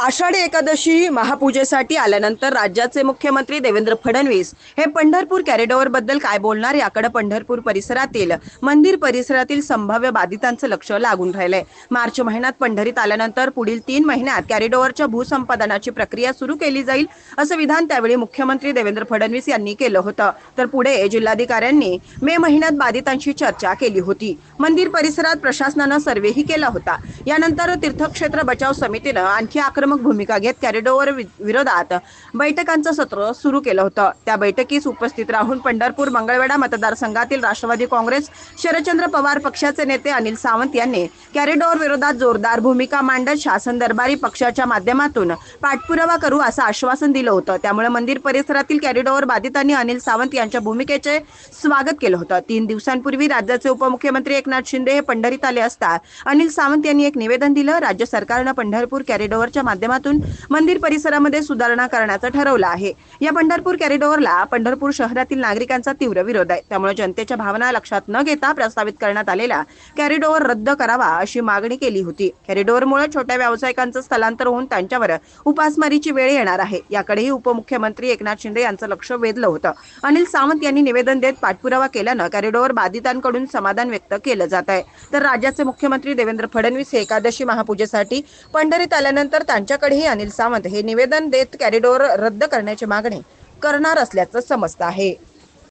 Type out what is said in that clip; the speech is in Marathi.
आषाढी एकादशी महापूजेसाठी आल्यानंतर राज्याचे मुख्यमंत्री देवेंद्र फडणवीस हे पंढरपूर कॅरिडॉरबद्दल काय बोलणार याकडे पंढरपूर परिसरातील मंदिर परिसरातील संभाव्य बाधितांचं लक्ष लागून राहिलंय. मार्च महिन्यात पंढरीत आल्यानंतर पुढील तीन महिन्यात कॅरिडॉरच्या भूसंपादनाची प्रक्रिया सुरू केली जाईल असं विधान त्यावेळी मुख्यमंत्री देवेंद्र फडणवीस यांनी केलं होतं. तर पुढे जिल्हाधिकाऱ्यांनी मे महिन्यात बाधितांशी चर्चा केली होती. मंदिर परिसरात प्रशासनानं सर्वेही केला होता. यानंतर तीर्थक्षेत्र बचाव समितीनं आणखी आक्रमक भूमिका घेत कॅरिडोवर विरोधात बैठकांचं सत्र सुरू केलं होतं. त्या बैठकीस उपस्थित राहून पंढरपूर मंगळवेढा मतदारसंघातील राष्ट्रवादी काँग्रेस शरदचंद्र पवार पक्षाचे नेते अनिल सावंत यांनी कॅरिडोर विरोधात जोरदार भूमिका मांडत शासन दरबारी पक्षाच्या माध्यमातून पाठपुरावा करू असं आश्वासन दिलं होतं. त्यामुळे मंदिर परिसरातील कॅरिडोर बाधितांनी अनिल सावंत यांच्या भूमिकेचे स्वागत केलं होतं. तीन दिवसांपूर्वी राज्याचे उपमुख्यमंत्री एकनाथ शिंदे हे पंढरीत आले असता अनिल सावंत यांनी एक निवेदन दिलं. राज्य सरकारनं पंढरपूर कॅरिडोरच्या माध्यमातून मंदिर परिसरामध्ये सुधारणा करण्याचं ठरवलं आहे. या पंढरपूर कॅरिडॉरला पंढरपूर शहरातील नागरिकांचा तीव्र विरोध आहे. त्यामुळे जनतेच्या भावना लक्षात न घेता प्रस्तावित करण्यात आलेला कॅरिडॉर रद्द करावा अशी मागणी केली होती. कॅरिडॉरमुळे छोट्या व्यावसायिकांचं स्थलांतर होऊन त्यांच्यावर उपासमारीची वेळ येणार आहे. याकडेही उपमुख्यमंत्री एकनाथ शिंदे यांचं लक्ष वेधलं होतं. अनिल सावंत यांनी निवेदन देत पाठपुरावा केल्यानं कॅरिडॉर बाधितांकडून समाधान व्यक्त केलं जात आहे. तर राज्याचे मुख्यमंत्री देवेंद्र फडणवीस हे एकादशी महापूजेसाठी पंढरीत आल्यानंतर यांच्याकडेही अनिल सावंत हे निवेदन देत कॅरिडोर रद्द करण्याची मागणी करणार असल्याचं समजतं आहे.